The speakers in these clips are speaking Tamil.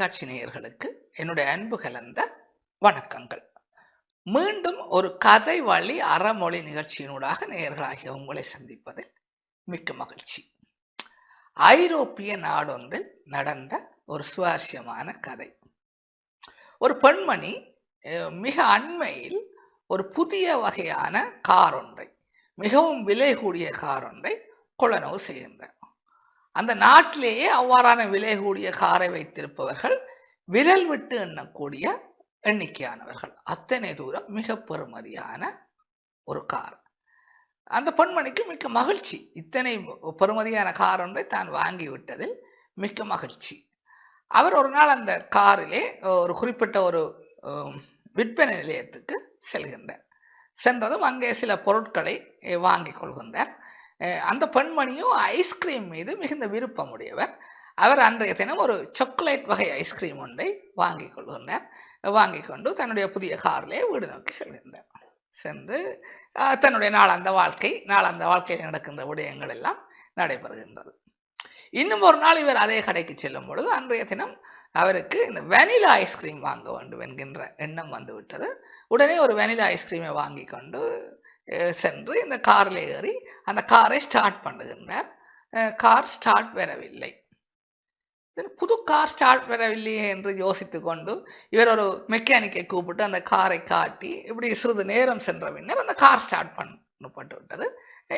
தொலைக்காட்சி நேயர்களுக்கு என்னுடைய அன்பு கலந்த வணக்கங்கள். மீண்டும் ஒரு கதை வழி அறமொழி நிகழ்ச்சியினூடாக நேயர்களாகிய உங்களை சந்திப்பதில் மிக்க மகிழ்ச்சி. ஐரோப்பிய நாடொன்றில் நடந்த ஒரு சுவாரஸ்யமான கதை. ஒரு பெண்மணி மிக அண்மையில் ஒரு புதிய வகையான கார் ஒன்றை மிகவும் விலை கூடிய கார் ஒன்றை கொள்ளனவு செய்கின்றார். அந்த நாட்டிலேயே அவ்வாறான விலை கூடிய காரை வைத்திருப்பவர்கள் விரல் விட்டு எண்ணக்கூடிய எண்ணிக்கையானவர்கள். அத்தனை தூரம் மிக பெருமதியான ஒரு கார். அந்த பெண்மணிக்கு மிக்க மகிழ்ச்சி. இத்தனை பெருமதியான கார் ஒன்றை தான் வாங்கி விட்டதில் மிக்க மகிழ்ச்சி. அவர் ஒரு நாள் அந்த காரிலே ஒரு குறிப்பிட்ட ஒரு விற்பனை நிலையத்துக்கு செல்கின்றார். சென்றதும் அங்கே சில பொருட்களை வாங்கிக் கொள்கின்றார். அந்த பெண்மணியும் ஐஸ்கிரீம் மீது மிகுந்த விருப்பம் உடையவர் அவர் அன்றைய தினம் ஒரு சாக்லேட் வகை ஐஸ்கிரீம் ஒன்றை வாங்கி கொள்கின்றார். வாங்கிக் கொண்டு தன்னுடைய புதிய காரிலே வீடு நோக்கி செல்கின்றார். சென்று தன்னுடைய நாளாந்த வாழ்க்கை நாளாந்த வாழ்க்கையில் நடக்கின்ற விடயங்கள் எல்லாம் நடைபெறுகின்றது. இன்னும் ஒரு நாள் இவர் அதே கடைக்கு செல்லும் பொழுது அன்றைய தினம் அவருக்கு இந்த வெனிலா ஐஸ்கிரீம் வாங்க வேண்டும் என்கின்ற எண்ணம் வந்துவிட்டது. உடனே ஒரு வெனிலா ஐஸ்கிரீமை வாங்கி கொண்டு சென்று இந்த காரில் ஏறி அந்த காரை ஸ்டார்ட் பண்ணுகின்றார். கார் ஸ்டார்ட் வரவில்லை புது கார் ஸ்டார்ட் வரவில்லையே என்று யோசித்து கொண்டு இவர் ஒரு மெக்கானிக்கை கூப்பிட்டு அந்த காரை காட்டி இப்படி சிறிது நேரம் சென்ற பின்னர் அந்த கார் ஸ்டார்ட் பண்ணப்பட்டு விட்டது.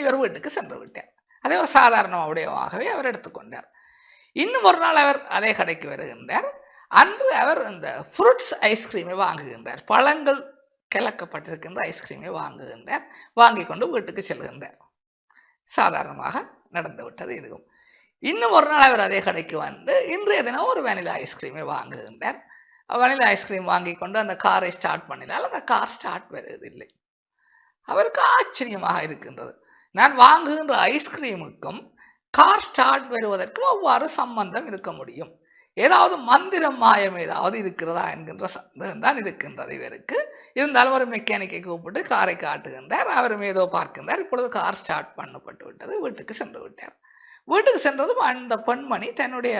இவர் வீட்டுக்கு சென்று விட்டார். அதே ஒரு சாதாரண உடையவாகவே அவர் எடுத்துக்கொண்டார் இன்னும் ஒரு நாள் அவர் அதே கடைக்கு வருகின்றார். அன்று அவர் இந்த ஃப்ரூட்ஸ் ஐஸ்கிரீமை வாங்குகின்றார். பழங்கள் கலக்கப்பட்டிருக்கின்ற ஐஸ்கிரீமை வாங்குகின்றார் வாங்கி கொண்டு வீட்டுக்கு செல்கின்றார் சாதாரணமாக நடந்துவிட்டது இதுவும். இன்னும் ஒரு நாள் அவர் அதே கடைக்கு வந்து இன்றைய தினம் ஒரு வெனிலா ஐஸ்கிரீமை வாங்குகின்றார் வெனிலா ஐஸ்கிரீம் வாங்கி கொண்டு அந்த காரை ஸ்டார்ட் பண்ணினால் அந்த கார் ஸ்டார்ட் வருவதில்லை. அவருக்கு ஆச்சரியமாக இருக்கின்றது. நான் வாங்குகின்ற ஐஸ்கிரீமுக்கும் கார் ஸ்டார்ட் வருவதற்கும் அவ்வாறு சம்பந்தம் இருக்க முடியும். ஏதாவது மந்திரம் மாயம் ஏதாவது இருக்கிறதா என்கின்ற சந்தேகம் தான் இருக்கின்றது. இவருக்கு இருந்தாலும் ஒரு மெக்கானிக்கை கூப்பிட்டு காரை காட்டுகின்றார். அவரும் ஏதோ பார்க்கின்றார். இப்பொழுது கார் ஸ்டார்ட் பண்ணப்பட்டு விட்டது. வீட்டுக்கு சென்று விட்டார். வீட்டுக்கு சென்றதும் அந்த பெண்மணி தன்னுடைய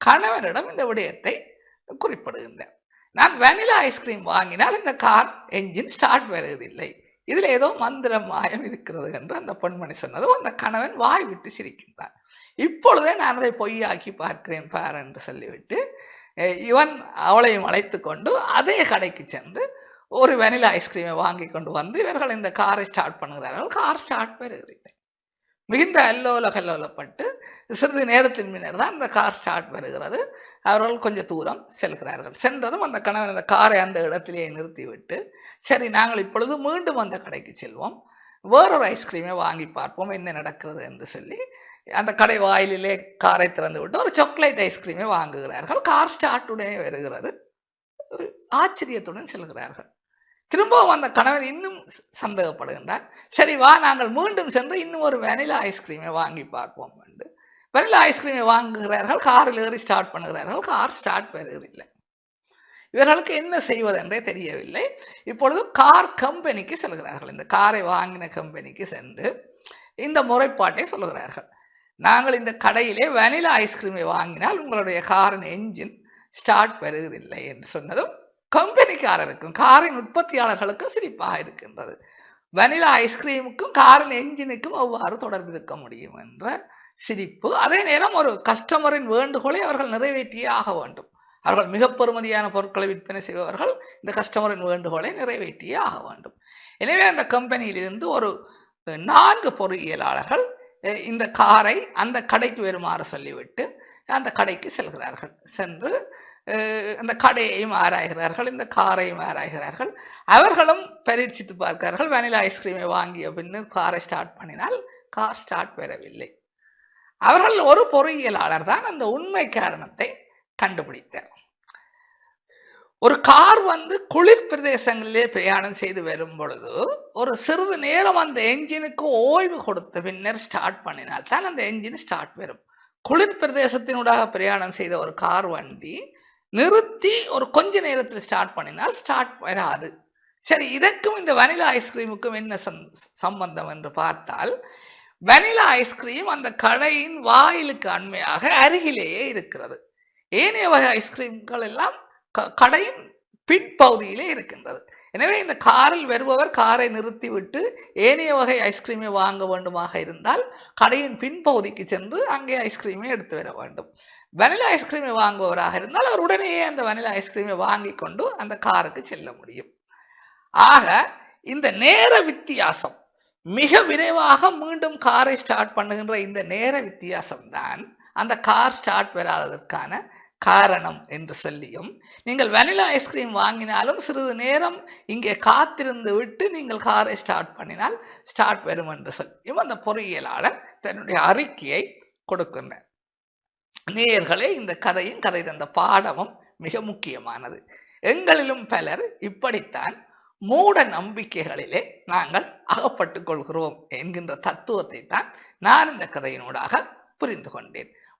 கணவரிடம் இந்த விடயத்தை குறிப்பிடுகின்றார். நான் வெனிலா ஐஸ்கிரீம் வாங்கினால் இந்த கார் என்ஜின் ஸ்டார்ட் வருவதில்லை. இதில் ஏதோ மந்திரம் மாயம் இருக்கிறது என்று அந்த பெண்மணி சொன்னதும் அந்த கணவன் வாய் விட்டு சிரிக்கின்றான் இப்பொழுதே நான் அதை பொய்யாக்கி பார்க்கிறேன் பார் என்று சொல்லிவிட்டு இவன் அவளையும் அழைத்து கொண்டு அதே கடைக்கு சென்று ஒரு வெனிலா ஐஸ்கிரீமை வாங்கி கொண்டு வந்து இவர்கள் இந்த காரை ஸ்டார்ட் பண்ணுகிறார்கள். கார் ஸ்டார்ட் வருவதில்லை மிகுந்த அல்லோல கல்லோலப்பட்டு சிறிது நேரத்தின் முன்னர் தான் அந்த கார் ஸ்டார்ட் வருகிறது. அவர்கள் கொஞ்சம் தூரம் செல்கிறார்கள். சென்றதும் அந்த கணவன் அந்த காரை அந்த இடத்திலேயே நிறுத்திவிட்டு சரி நாங்கள் இப்பொழுது மீண்டும் அந்த கடைக்கு செல்வோம். வேறொரு ஐஸ்கிரீமை வாங்கி பார்ப்போம் என்ன நடக்கிறது என்று சொல்லி அந்த கடை வாயிலிலே காரை திறந்து விட்டு ஒரு சாக்லேட் ஐஸ்கிரீமை வாங்குகிறார்கள். கார் ஸ்டார்ட் உடனே வருகிறது. ஆச்சரியத்துடன் செல்கிறார்கள். திரும்பவும் அந்த கணவர் இன்னும் சந்தேகப்படுகின்றார். சரி வா நாங்கள் மீண்டும் சென்று இன்னும் ஒரு வெனிலா ஐஸ்கிரீமை வாங்கி பார்ப்போம் என்று. வெனிலா ஐஸ்கிரீமை வாங்குகிறார்கள் காரில் ஏறி ஸ்டார்ட் பண்ணுகிறார்கள் கார் ஸ்டார்ட் பெறுவதில்லை இவர்களுக்கு என்ன செய்வதென்றே தெரியவில்லை. இப்பொழுது கார் கம்பெனிக்கு செல்கிறார்கள். இந்த காரை வாங்கின கம்பெனிக்கு சென்று இந்த முறைப்பாட்டை சொல்லுகிறார்கள். நாங்கள் இந்த கடையிலே வெனிலா ஐஸ்கிரீமை வாங்கினால் உங்களுடைய காரின் என்ஜின் ஸ்டார்ட் பெறுவதில்லை என்று சொன்னதும் கம்பெனிக்காரருக்கும் காரின் உற்பத்தியாளர்களுக்கும் சிரிப்பாக இருக்கின்றது. வெனிலா ஐஸ்கிரீமுக்கும் காரின் என்ஜினுக்கும் அவ்வாறு தொடர்பு இருக்க முடியும் என்ற சிரிப்பு. அதே நேரம் ஒரு கஸ்டமரின் வேண்டுகோளை அவர்கள் நிறைவேற்றியே ஆக வேண்டும். அவர்கள் மிக பெறுமதியான பொருட்களை விற்பனை செய்பவர்கள் இந்த கஸ்டமரின் வேண்டுகோளை நிறைவேற்றியே ஆக வேண்டும். எனவே அந்த கம்பெனியிலிருந்து ஒரு நான்கு பொறியியலாளர்கள் இந்த காரை அந்த கடைக்கு வருமாறு சொல்லிவிட்டு அந்த கடைக்கு செல்கிறார்கள். சென்று அந்த கடையையும் ஆராய்கிறார்கள் இந்த காரையும் ஆராய்கிறார்கள். அவர்களும் பரீட்சித்து பார்க்கிறார்கள் வெனிலா ஐஸ்கிரீமை வாங்கிய பின்னர் காரை ஸ்டார்ட் பண்ணினால் கார் ஸ்டார்ட் பெறவில்லை. அவர்கள் ஒரு பொறியியலாளர் தான் அந்த உண்மை காரணத்தை கண்டுபிடித்தார். ஒரு கார் வந்து குளிர் பிரதேசங்களிலே பிரயாணம் செய்து வரும் பொழுது ஒரு சிறிது நேரம் அந்த என்ஜினுக்கு ஓய்வு கொடுத்த பின்னர் ஸ்டார்ட் பண்ணினால் தான் அந்த என்ஜின் ஸ்டார்ட் வரும் குளிர் பிரதேசத்தினூடாக பிரயாணம் செய்த ஒரு கார் வண்டி நிறுத்தி ஒரு கொஞ்ச நேரத்தில் ஸ்டார்ட் பண்ணினால் ஸ்டார்ட் வராது. சரி இதற்கும் இந்த வனிலா ஐஸ்கிரீமுக்கும் என்ன சம்பந்தம் என்று பார்த்தால் வனிலா ஐஸ்கிரீம் அந்த கடையின் வாயிலுக்கு அண்மையாக அருகிலேயே இருக்கிறது. ஏனைய வகை ஐஸ்கிரீம்கள் எல்லாம் கடையின் பின்பகுதியிலே இருக்கின்றது. எனவே இந்த காரில் வருபவர் காரை நிறுத்திவிட்டு ஏனைய வகை ஐஸ்கிரீமை வாங்க வேண்டுமாக இருந்தால் கடையின் பின்பகுதிக்கு சென்று அங்கே ஐஸ்கிரீமை எடுத்து வர வேண்டும். வனிலா ஐஸ்கிரீமை வாங்குபவராக இருந்தால் அவர் உடனேயே அந்த வனிலா ஐஸ்கிரீமை வாங்கி கொண்டு அந்த காருக்கு செல்ல முடியும். ஆக இந்த நேர வித்தியாசம் மிக விரைவாக மீண்டும் காரை ஸ்டார்ட் பண்ணுகின்ற இந்த நேர வித்தியாசம் தான் அந்த கார் ஸ்டார்ட் வராததற்கான காரணம் என்று சொல்லியும் நீங்கள் வெனிலா ஐஸ்கிரீம் வாங்கினாலும் சிறிது நேரம் இங்கே காத்திருந்து விட்டு நீங்கள் காரை ஸ்டார்ட் பண்ணினால் ஸ்டார்ட் வரும் என்று சொல்லியும் அந்த பொறியியலாளர் தன்னுடைய அறிக்கையை கொடுக்கின்றார். நேயர்களே இந்த கதையும் கதை தந்த பாடமும் மிக முக்கியமானது. எங்களிலும் பலர் இப்படித்தான் மூட நம்பிக்கைகளிலே நாங்கள் அகப்பட்டுக் கொள்கிறோம் என்கின்ற தத்துவத்தை தான் நான் இந்த கதையினூடாக புரிந்து கொண்டேன்.